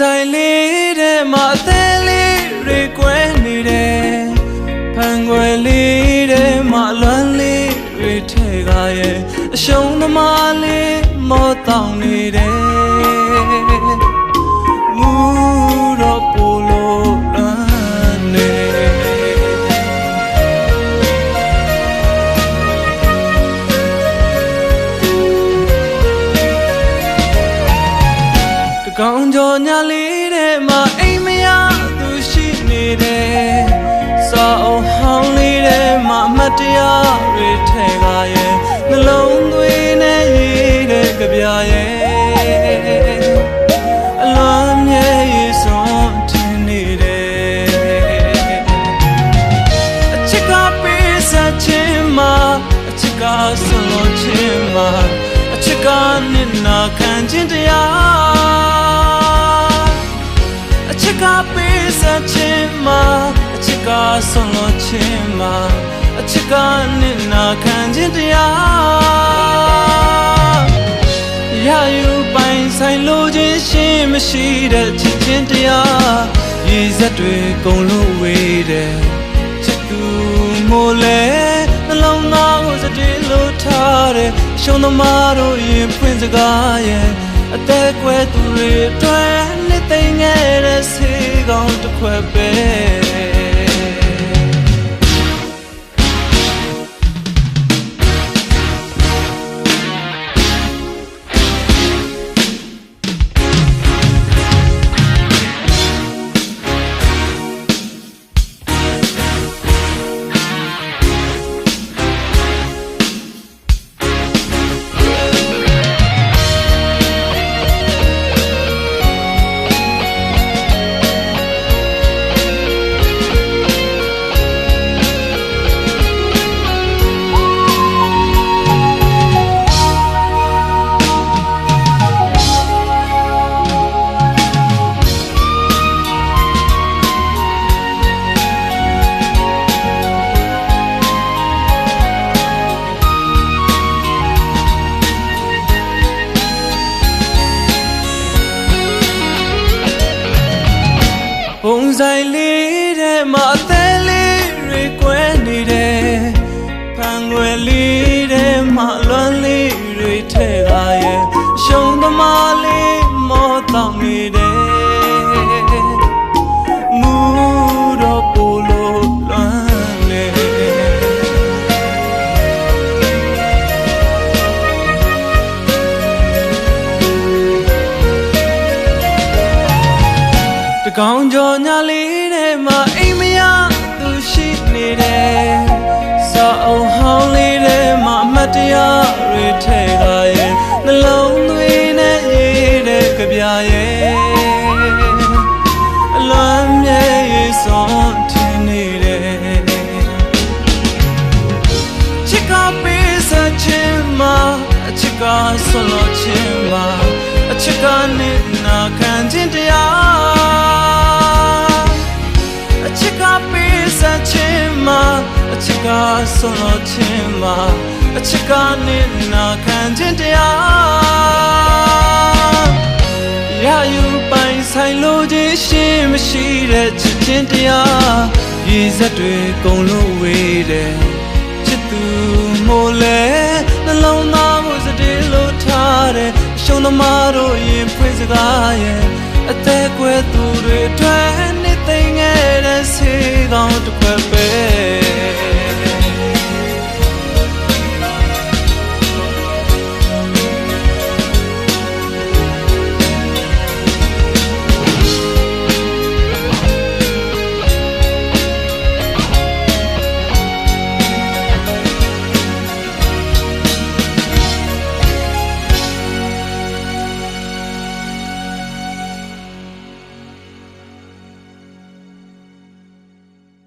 ဆိုင်လေးတဲ့မှာအသေးလေးတွေကွဲနေတယ်ဖန်ွယ်လေးတဲ့မှာလွမ်းလေးတွေထဲကရဲ့အရှုံးသမားလေးမောတောင်းနေတယ် ညာလေးတဲ့မှာအိမ်မရသူရှိနေတယ်စာအုပ်ဟောင်းလေးတဲ့မှာအမတ်တရားတွေထဲကရဲ့နှလုံးသွေးနဲ့ရေးတဲ့ကြပြရဲ့အလွမ်းမြဲရေးစွန်ထင်နေတယ်အချစ်ကပေးစားခြင်းမှာအချစ်ကဆွန်လို့ခြင်းမှာအချစ်ကနစ်နာခံခြင်းတ ခြင်းမှာအချစ်ကဆွန်လို့ခြင်းမှာအချစ်ကနစ်နာခံခြင်းတရားရယူပိုင်ဆိုင်လိုခြင်းရှင်မရှိတဲ့ချစ်ခြင်းတရားရည်စက်တွေကုန်လို့ဝေးတယ်ချစ်သူမို့လဲနှလုံးသားကိုစတေးလို့ထားတယ်ရှုံးသမားတို့ရင်ဖွင့်စကားရဲ့အသက်ကွယ်သူတွေအတွက်နှစ်သိမ့်ခဲ့တဲ့ဆေး ကောင်းတစ်ခွက်ပဲ ဆိုင်လေးတဲ့မှာအသေးလေးတွေကွဲနေတယ်ဖန်ွယ်လေးတဲ့မှာအလွမ်းလေးတွေထဲကရဲ့ တကောင်ကြော်ညာလေးထဲမှာအိမ်မရသူရှိနေတယ်စာအုပ်ဟောင်းလေးထဲမှာအမတ်တရားတွေထဲကရဲ့နှလုံးသွေးနဲ့ရေးတဲ့ကြပြရဲ့အလွမ်းမြဲရေးစွန်ထင်နေတယ်ချစ်ကပေးစားခြင်းမှာအချစ်ကဆွလို့ခြင်းမှာအချစ်ကနဲ့နာခံခြင်းတရား အချစ်ကဆွလို့ခြင်းမှာအချစ်ကနဲ့နာခံခြင်းတရားရယူပိုင်ဆိုင်လို့ခြင်းရှင်မရှိတဲ့ချစ်ခြင်းတရားရည်စက်တွေကုန်လို့ဝေးတယ်ချစ်သူမို့လဲနှလုံးသားကိုစတေးလို့ထားတယ်အရှုံးသမားတို့ရင်ဖွင့်စကားရဲ့အသက်ကွယ်သူတွေအတွက်နှစ်သိမ့်ခဲ့တဲ့ဆေးကောင်းတစ်ခွက်